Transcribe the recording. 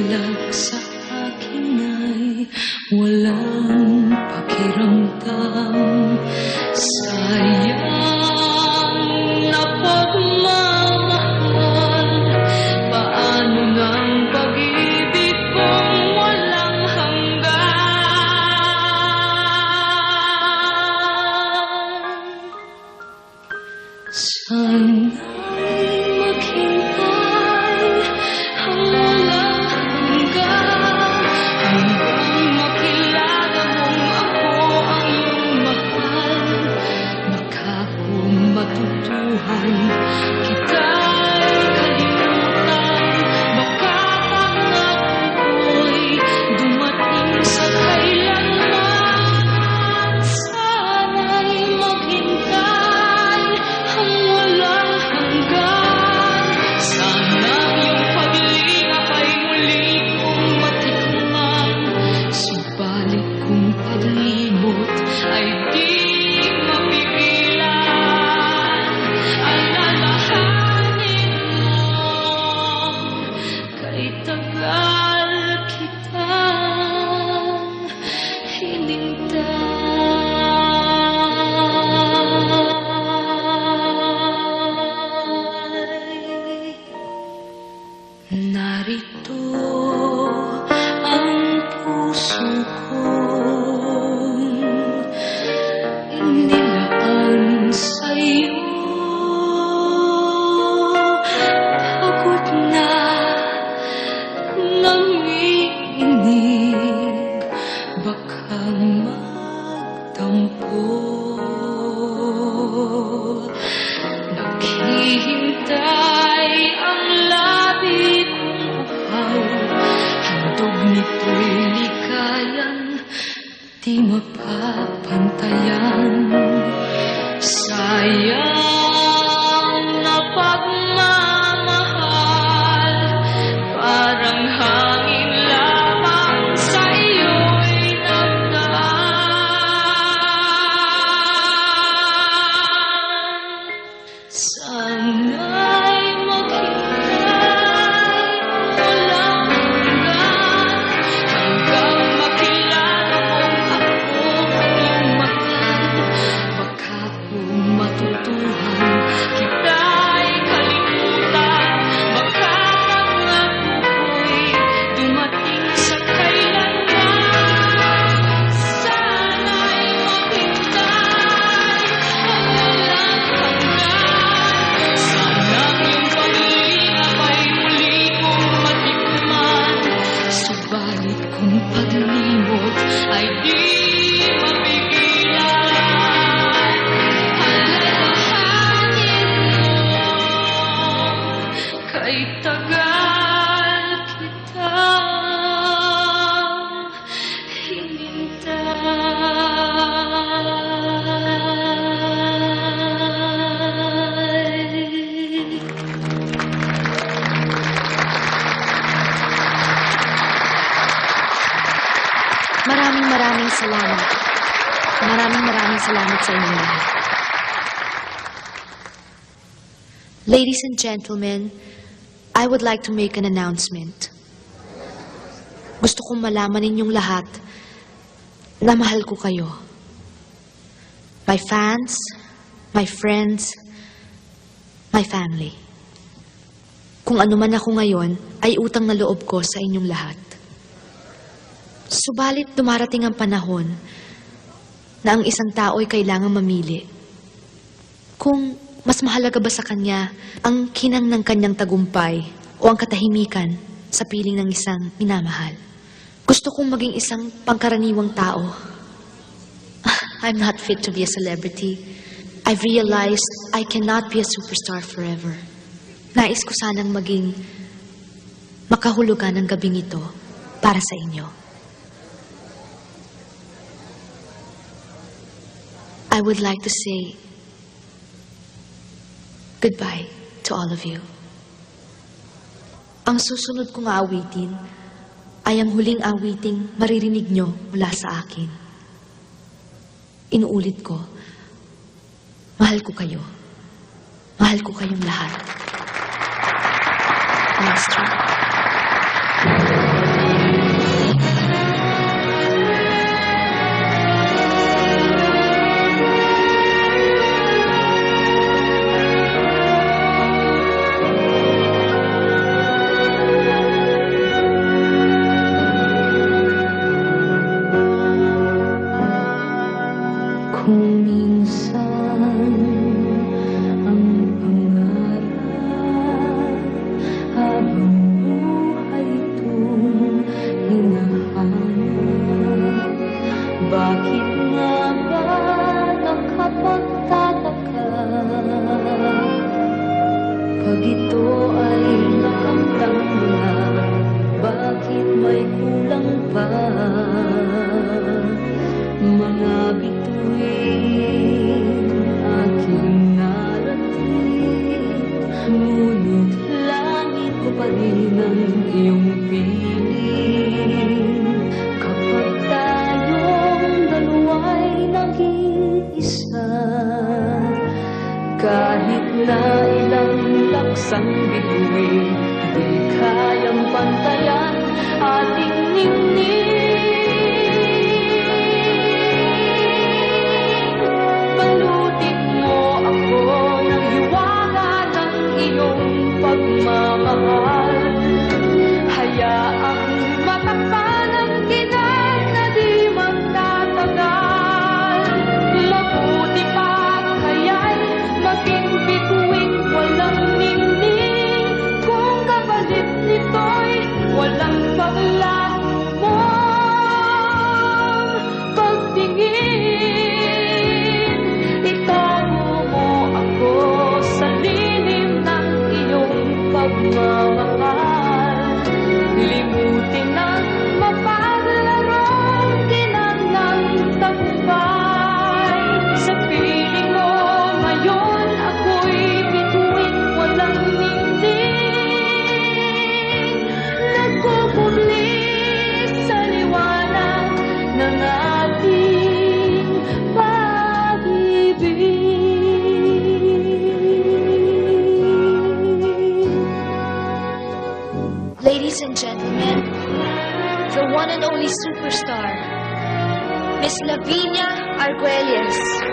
laksa 渡海 di mapapantayan salamat. Maraming maraming salamat sa inyo. Ladies and gentlemen, I would like to make an announcement. Gusto kong malaman ninyong lahat na mahal ko kayo. My fans, my friends, my family. Kung ano man ako ngayon, ay utang na loob ko sa inyong lahat. Subalit dumarating ang panahon na ang isang tao ay kailangang mamili. Kung mas mahalaga ba sa kanya ang kinang ng kanyang tagumpay o ang katahimikan sa piling ng isang minamahal. Gusto kong maging isang pangkaraniwang tao. I'm not fit to be a celebrity. I've realized I cannot be a superstar forever. Nais ko sanang maging makahulugan ng gabing ito para sa inyo. I would like to say goodbye to all of you. Ang susunod kong awitin ay ang huling awiting maririnig nyo mula sa akin. Inuulit ko, mahal ko kayo. Mahal ko kayong lahat. Master. ng iyong piling. Kapag tayong dalawa'y naging isa Kahit na ilang laksang la la superstar, Miss Lavinia Arguelles.